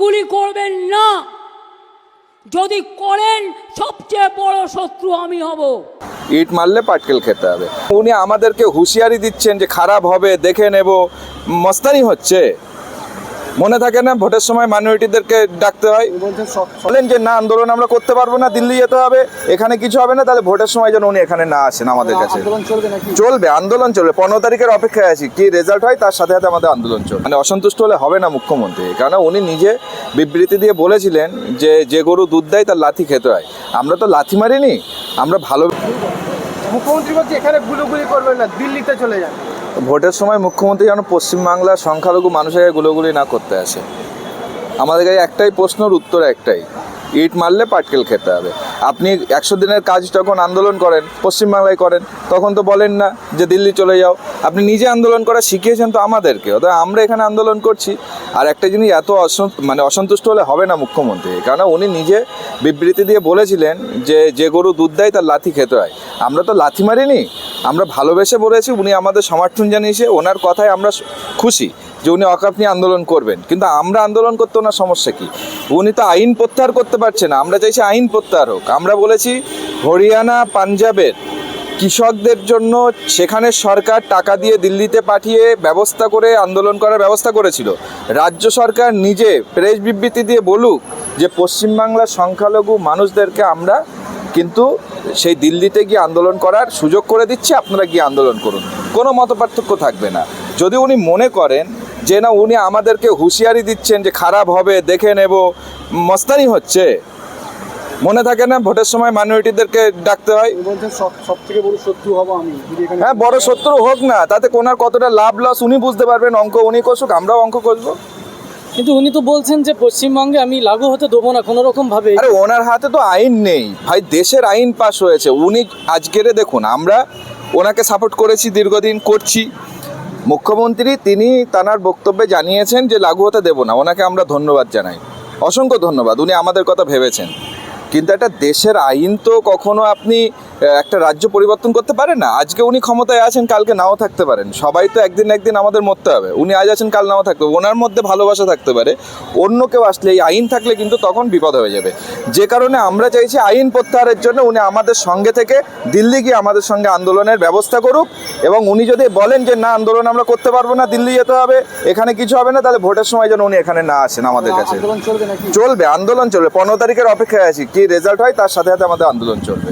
গুলি করবেন না। যদি করেন, সবচেয়ে বড় শত্রু আমি হব। ইট মারলে পাটকেল খেতে হবে। উনি আমাদেরকে হুঁশিয়ারি দিচ্ছেন যে খারাপ হবে, দেখে নেব। মস্তানি হচ্ছে। মনে থাকে না ভোটের সময় মাইনরিটিদেরকে ডাকতে হয়। বলেন যে না আন্দোলন আমরা করতে পারব না দিল্লি যেতে হবে এখানে কিছু হবে না তাহলে ভোটের সময় যেন উনি এখানে না আসেন আমাদের কাছে। চলবে আন্দোলন চলবে। পনেরো তারিখের অপেক্ষায় আছি কি রেজাল্ট হয় তার সাথে সাথে আমাদের আন্দোলন চলবে। মানে অসন্তুষ্ট হলে হবে না মুখ্যমন্ত্রী কারণ উনি নিজে বিবৃতি দিয়ে বলেছিলেন যে যে গরু দুধ দেয় তার লাথি খেতে হয়। আমরা তো লাথি মারিনি আমরা ভালো মুখ্যমন্ত্রী বলছে এখানে গুলোগুলি করবেন না, দিল্লিতে চলে যান। ভোটের সময় মুখ্যমন্ত্রী যেন পশ্চিমবাংলার সংখ্যালঘু মানুষের গুলোগুলি না করতে আসে। আমাদের কাছে একটাই প্রশ্নর উত্তর একটাই, ইট মারলে পাটকেল খেতে হবে। আপনি একশো দিনের কাজ যখন আন্দোলন করেন, পশ্চিমবাংলায় করেন, তখন তো বলেন না যে দিল্লি চলে যাও। আপনি নিজে আন্দোলন করা শিখিয়েছেন তো আমাদেরকে। অর্থাৎ আমরা এখানে আন্দোলন করছি। আর একটা জিনিস এত মানে অসন্তুষ্ট হলে হবে না মুখ্যমন্ত্রী। কারণ উনি নিজে বিবৃতি দিয়ে বলেছিলেন যে যে গরু দুধ দেয় তার লাথি খেতে হয়। আমরা তো লাথি মারিনি। আমরা ভালোবেসে বলেছি, উনি আমাদের সমর্থন জানিয়েছে, ওনার কথায় আমরা খুশি। যে উনি অকাপ নিয়ে আন্দোলন করবেন। কিন্তু আমরা আন্দোলন করতে ওনার সমস্যা কি? উনি তো আইন প্রত্যাহার করতে পারছে না। আমরা চাইছি আইন প্রত্যাহার হোক। আমরা বলেছি হরিয়ানা, পাঞ্জাবের কৃষকদের জন্য সেখানে সরকার টাকা দিয়ে দিল্লিতে পাঠিয়ে ব্যবস্থা করে আন্দোলন করার ব্যবস্থা করেছিল। রাজ্য সরকার নিজে প্রেস বিবৃতি দিয়ে বলুক যে পশ্চিমবাংলার সংখ্যালঘু মানুষদেরকে আমরা কিন্তু সেই দিল্লিতে গিয়ে আন্দোলন করার সুযোগ করে দিচ্ছি। আপনারা গিয়ে আন্দোলন করুন। কোনো মতপার্থক্য থাকবে না। যদি উনি মনে করেন যে না উনি আমাদেরকে হুঁশিয়ারি দিচ্ছেন যে খারাপ হবে দেখে নেব। মস্তানি হচ্ছে। মনে থাকে না ভোটের সময় মাইনরিটিদেরকে ডাকতে হয়? সব সব থেকে বড় শত্রু হব আমি। হ্যাঁ বড় শত্রু হোক না তাতে কোনার কতটা লাভ লস উনি বুঝতে পারবেন অঙ্ক উনি কষুক আমরাও অঙ্ক কষবো কিন্তু উনি তো বলছেন যে পশ্চিমবঙ্গে আমি লাগু হতে দেবো না কোনো রকম ভাবে। আরে ওনার হাতে তো আইন নেই। ভাই দেশের আইন পাস হয়েছে। উনি আজকেরে দেখুন আমরা ওনাকে সাপোর্ট করেছি দীর্ঘদিন করছি। মুখ্যমন্ত্রী তিনি তানার বক্তব্যে জানিয়েছেন যে লাগু হতে দেবো না, ওনাকে আমরা ধন্যবাদ জানাই। অসংখ্য ধন্যবাদ, উনি আমাদের কথা ভেবেছেন। কিন্তু একটা দেশের আইন তো কখনো আপনি একটা রাজ্য পরিবর্তন করতে পারেন না? আজকে উনি ক্ষমতায় আছেন কালকে নাও থাকতে পারেন। সবাই তো একদিন একদিন আমাদের মরতে হবে। উনি আজ আছেন কাল নাও থাকতে হবে। ওনার মধ্যে ভালোবাসা থাকতে পারে। অন্য কেউ আসলে এই আইন থাকলে কিন্তু তখন বিপদ হয়ে যাবে। যে কারণে আমরা চাইছি আইন প্রত্যাহারের জন্য উনি আমাদের সঙ্গে থেকে দিল্লি গিয়ে আমাদের সঙ্গে আন্দোলনের ব্যবস্থা করুক এবং উনি যদি বলেন যে না আন্দোলন আমরা করতে পারব না দিল্লি যেতে হবে এখানে কিছু হবে না তাহলে ভোটের সময় যেন উনি এখানে না আসেন আমাদের কাছে। চলবে চলবে আন্দোলন চলবে। পনেরো তারিখের অপেক্ষায় আছি। কি রেজাল্ট হয় তার সাথে সাথে আমাদের আন্দোলন চলবে।